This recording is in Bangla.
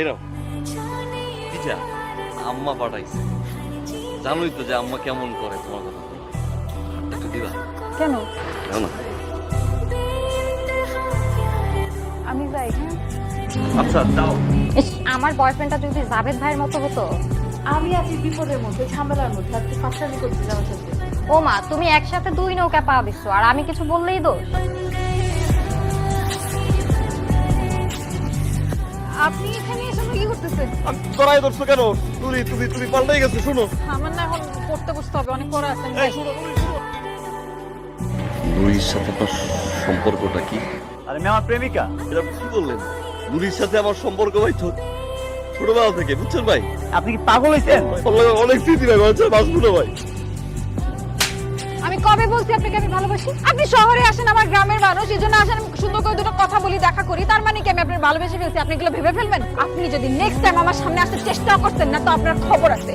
এরাও আম্মা পাঠাইছে। জানোই তো যে আম্মা কেমন করে তোমার কথা। একটু দিবা? কেন? দাও না। আমি যাই। আচ্ছা দাও। আমার বয়ফ্রেন্ডটা যদি জাভেদ ভাইয়ের মতো হতো? আমি আছি বিপদের মধ্যে ঝামেলার মধ্যে। আজকে ফাঁসানি করতে যাওয়া ও মা তুমি একসাথে দুই নৌকা পা দিচ্ছ আর আমি কিছু বললেই দোষ? আপনি এখানে এসে কি করতেছেন? আমি তোরাই ধরছো কেন? তুলি তুমি তুমি পাল্টাই গেছো শুনো। আমার না এখন পড়তে বসতে হবে অনেক পড়া আছে এই শুনো নুরির সাথে সম্পর্কটা কি? আরে মেয়ে আমার প্রেমিকা। এটা কি বললেন? নুরির সাথে আমার সম্পর্ক ভাই তো ছোটবেলা থেকে বুঝছেন ভাই? আপনি কি পাগল হয়েছেন অনেক স্মৃতি ভাই বাসগুলো ভাই। আমি কবে বলছি আপনাকে আমি ভালোবাসি? আপনি শহরে আসেন, আমার গ্রামের মানুষ, এই জন্য আসেন সুন্দর করে দুটো কথা বলি, দেখা করি। তার মানে কি আমি আপনার ভালোবেসে ফেলছি? আপনি এগুলো ভেবে ফেলবেন? আপনি যদি নেক্সট টাইম আমার সামনে আসতে চেষ্টা করতেন না, তো আপনার খবর আছে।